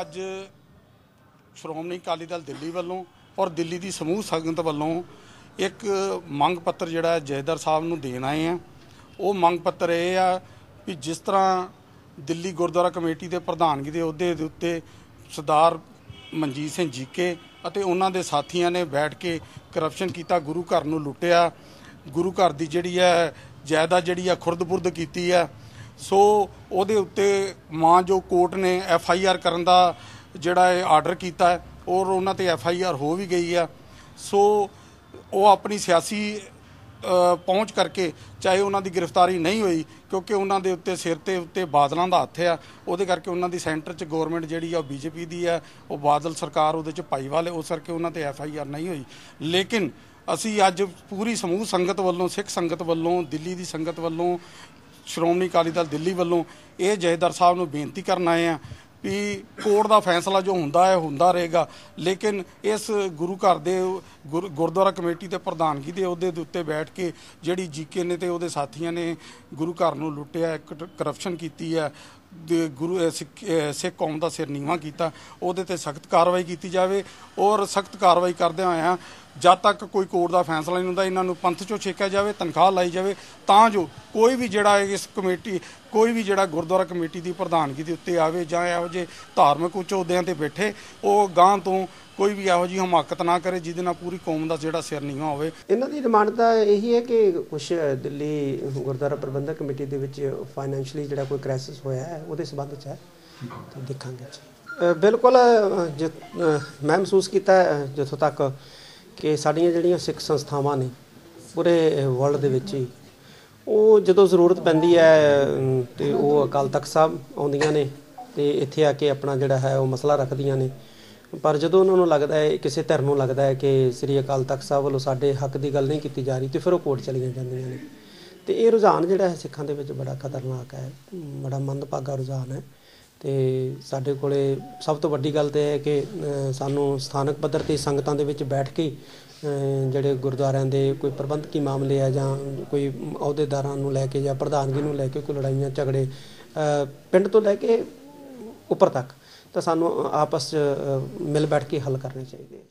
ਅੱਜ ਸ਼੍ਰੋਮਣੀ ਅਕਾਲੀ ਦਲ ਦਿੱਲੀ ਵੱਲੋਂ ਔਰ ਦਿੱਲੀ ਦੀ ਸਮੂਹ ਸੰਗਤ ਵੱਲੋਂ ਇੱਕ ਮੰਗ ਪੱਤਰ ਜਿਹੜਾ ਜੈਦਰ ਸਾਹਿਬ ਨੂੰ ਦੇਣ ਆਏ ਆ ਉਹ ਮੰਗ ਪੱਤਰ ਇਹ ਆ ਵੀ ਜਿਸ ਤਰ੍ਹਾਂ ਦਿੱਲੀ ਗੁਰਦੁਆਰਾ ਕਮੇਟੀ ਦੇ ਪ੍ਰਧਾਨਗੀ ਦੇ ਅਹੁਦੇ ਦੇ ਉੱਤੇ ਸਰਦਾਰ ਮਨਜੀਤ ਸਿੰਘ ਜੀਕੇ ਅਤੇ ਉਹਨਾਂ ਦੇ ਸਾਥੀਆਂ ਨੇ ਬੈਠ ਕੇ ਕਰਪਸ਼ਨ ਕੀਤਾ, ਗੁਰੂ ਘਰ ਨੂੰ ਲੁੱਟਿਆ। ਗੁਰੂ ਘਰ ਦੀ ਜਿਹੜੀ ਹੈ, ਜਾਇਦਾਦ ਜਿਹੜੀ ਆ ਖੁਰਦ-ਬੁਰਦ ਕੀਤੀ ਆ ਸੋ ਉਹਦੇ ਉੱਤੇ ਮਾਂ ਜੋ ਕੋਰਟ ਨੇ ਐਫ ਆਈ ਆਰ ਕਰਨ ਦਾ ਜਿਹੜਾ ਇਹ ਆਰਡਰ ਕੀਤਾ ਹੈ, ਔਰ ਉਹਨਾਂ ਤੇ ਐਫ ਆਈ ਆਰ ਹੋ ਵੀ ਗਈ ਆ। ਸੋ ਉਹ ਆਪਣੀ ਸਿਆਸੀ ਪਹੁੰਚ ਕਰਕੇ ਚਾਹੇ ਉਹਨਾਂ ਦੀ ਗ੍ਰਿਫਤਾਰੀ ਨਹੀਂ ਹੋਈ, ਕਿਉਂਕਿ ਉਹਨਾਂ ਦੇ ਉੱਤੇ ਸਿਰ ਤੇ ਉੱਤੇ ਬਾਦਲਾਂ ਦਾ ਹੱਥ ਆ, ਉਹਦੇ ਕਰਕੇ ਉਹਨਾਂ ਦੀ ਸੈਂਟਰ 'ਚ ਗਵਰਨਮੈਂਟ ਜਿਹੜੀ ਆ ਉਹ ਬੀਜੇਪੀ ਦੀ ਆ, ਉਹ ਬਾਦਲ ਸਰਕਾਰ ਉਹਦੇ 'ਚ ਭਾਈਵਾਲ ਹੈ ਉਸ ਕਰਕੇ ਉਹਨਾਂ ਤੇ ਐਫ ਆਈ ਆਰ ਨਹੀਂ ਹੋਈ। ਲੇਕਿਨ ਅਸੀਂ ਅੱਜ ਪੂਰੀ ਸਮੂਹ ਸੰਗਤ ਵੱਲੋਂ, ਸਿੱਖ ਸੰਗਤ ਵੱਲੋਂ, ਦਿੱਲੀ ਦੀ ਸੰਗਤ ਵੱਲੋਂ ਸ਼੍ਰੋਮਣੀ ਅਕਾਲੀ ਦਲ ਦਿੱਲੀ ਵੱਲੋਂ ਇਹ ਜਥੇਦਾਰ ਸਾਹਿਬ ਨੂੰ ਬੇਨਤੀ ਕਰਨ ਆਏ ਆ ਵੀ ਕੋਰਟ ਦਾ ਫੈਸਲਾ ਜੋ ਹੁੰਦਾ ਹੈ, ਹੁੰਦਾ ਰਹੇਗਾ। ਲੇਕਿਨ ਇਸ ਗੁਰੂ ਘਰ ਦੇ ਗੁਰ- ਗੁਰਦੁਆਰਾ ਕਮੇਟੀ ਦੇ ਪ੍ਰਧਾਨਗੀ ਦੇ ਅਹੁਦੇ ਦੇ ਉੱਤੇ ਬੈਠ ਕੇ ਜਿਹੜੀ ਜੀਕੇ ਨੇ ਤੇ ਉਹਦੇ ਸਾਥੀਆਂ ਨੇ ਗੁਰੂ ਘਰ ਨੂੰ ਲੁੱਟਿਆ ਕਰਪਸ਼ਨ ਕੀਤੀ ਹੈ ਦੇ ਗੁਰੂ ਸਿੱਖ ਸਿੱਖ ਕੌਮ ਦਾ ਸਿਰ ਨੀਵਾਂ ਕੀਤਾ, ਉਹਦੇ ਤੇ ਸਖਤ ਕਾਰਵਾਈ ਕੀਤੀ ਜਾਵੇ ਔਰ ਸਖਤ ਕਾਰਵਾਈ ਕਰਦੇ ਹੋਇਆਂ ਜਦ ਤੱਕ ਕੋਈ ਕੋਰਟ ਦਾ ਫੈਸਲਾ ਨਹੀਂ ਹੁੰਦਾ, ਇਹਨਾਂ ਨੂੰ ਪੰਥ ਚੋਂ ਛੇਕਿਆ ਜਾਵੇ, ਤਨਖਾਹ ਲਾਈ ਜਾਵੇ, ਤਾਂ ਜੋ ਕੋਈ ਵੀ ਜਿਹੜਾ ਇਸ ਕਮੇਟੀ, ਕੋਈ ਵੀ ਜਿਹੜਾ ਗੁਰਦੁਆਰਾ ਕਮੇਟੀ ਦੀ ਪ੍ਰਧਾਨਗੀ ਦੇ ਉੱਤੇ ਆਵੇ ਜਾਂ ਇਹੋ ਜਿਹੇ ਧਾਰਮਿਕ ਉੱਚ ਅਹੁਦਿਆਂ ਤੇ ਬੈਠੇ, ਉਹ ਗਾਂ ਤੋਂ ਕੋਈ ਵੀ ਇਹੋ ਜਿਹੀ ਹਮਾਕਤ ਨਾ ਕਰੇ ਜਿਹਦੇ ਨਾਲ ਪੂਰੀ ਕੌਮ ਦਾ ਜਿਹੜਾ ਸਿਰ ਨੀਵਾਂ ਹੋਵੇ। ਇਹਨਾਂ ਦੀ ਡਿਮਾਂਡ ਤਾਂ ਇਹੀ ਹੈ ਕਿ ਕੁਝ ਦਿੱਲੀ ਗੁਰਦੁਆਰਾ ਪ੍ਰਬੰਧਕ ਕਮੇਟੀ ਦੇ ਵਿੱਚ ਫਾਈਨੈਂਸ਼ੀਅਲੀ ਜਿਹੜਾ ਕੋਈ ਕ੍ਰਾਈਸਿਸ ਹੋਇਆ ਹੈ, ਉਹਦੇ ਸੰਬੰਧ 'ਚ ਹੈ। ਤਾਂ ਦੇਖਾਂਗੇ ਬਿਲਕੁਲ ਜ- ਮੈਂ ਮਹਿਸੂਸ ਕੀਤਾ ਜਿੱਥੋਂ ਤੱਕ ਕਿ ਸਾਡੀਆਂ ਜਿਹੜੀਆਂ ਸਿੱਖ ਸੰਸਥਾਵਾਂ ਨੇ ਪੂਰੇ ਵਰਲਡ ਦੇ ਵਿੱਚ ਹੀ ਉਹ ਜਦੋਂ ਜ਼ਰੂਰਤ ਪੈਂਦੀ ਹੈ ਅਮ, ਤੇ ਉਹ ਅਕਾਲ ਤਖਤ ਸਾਹਿਬ ਆਉਂਦੀਆਂ ਨੇ ਤੇ ਇੱਥੇ ਆ ਕੇ ਆਪਣਾ ਜਿਹੜਾ ਹੈ ਉਹ ਮਸਲਾ ਰੱਖਦੀਆਂ ਨੇ। ਪਰ ਜਦੋਂ ਉਹਨਾਂ ਨੂੰ ਲੱਗਦਾ ਹੈ ਕਿਸੇ ਧਿਰ ਨੂੰ ਲੱਗਦਾ ਹੈ ਕਿ ਸ੍ਰੀ ਅਕਾਲ ਤਖਤ ਸਾਹਿਬ ਵੱਲੋਂ ਸਾਡੇ ਹੱਕ ਦੀ ਗੱਲ ਨਹੀਂ ਕੀਤੀ ਜਾ ਰਹੀ ਤੇ ਫਿਰ ਉਹ ਕੋਰਟ ਚਲੀਆਂ ਜਾਂਦੀਆਂ ਨੇ। ਤੇ ਇਹ ਰੁਝਾਨ ਜਿਹੜਾ ਹੈ ਸਿੱਖਾਂ ਦੇ ਵਿੱਚ ਬੜਾ ਖਤਰਨਾਕ ਹੈ ਬੜਾ ਮੰਦਭਾਗਾ ਰੁਝਾਨ ਹੈ। ਅਤੇ ਸਾਡੇ ਕੋਲੇ ਸਭ ਤੋਂ ਵੱਡੀ ਗੱਲ ਤਾਂ ਇਹ ਹੈ ਕਿ ਸਾਨੂੰ ਸਥਾਨਕ ਪੱਧਰ ਤੇ ਸੰਗਤਾਂ ਦੇ ਵਿੱਚ ਬੈਠ ਕੇ ਜਿਹੜੇ ਗੁਰਦੁਆਰਿਆਂ ਦੇ ਕੋਈ ਪ੍ਰਬੰਧਕੀ ਮਾਮਲੇ ਆ ਜਾਂ ਕੋਈ ਅਹੁਦੇਦਾਰਾਂ ਨੂੰ ਲੈ ਕੇ ਜਾਂ ਪ੍ਰਧਾਨਗੀ ਨੂੰ ਲੈ ਕੇ ਕੋਈ ਲੜਾਈਆਂ, ਝਗੜੇ ਪਿੰਡ ਤੋਂ ਲੈ ਕੇ ਉੱਪਰ ਤੱਕ, ਤਾਂ ਸਾਨੂੰ ਆਪਸ 'ਚ ਮਿਲ ਬੈਠ ਕੇ ਹੱਲ ਕਰਨੇ ਚਾਹੀਦੇ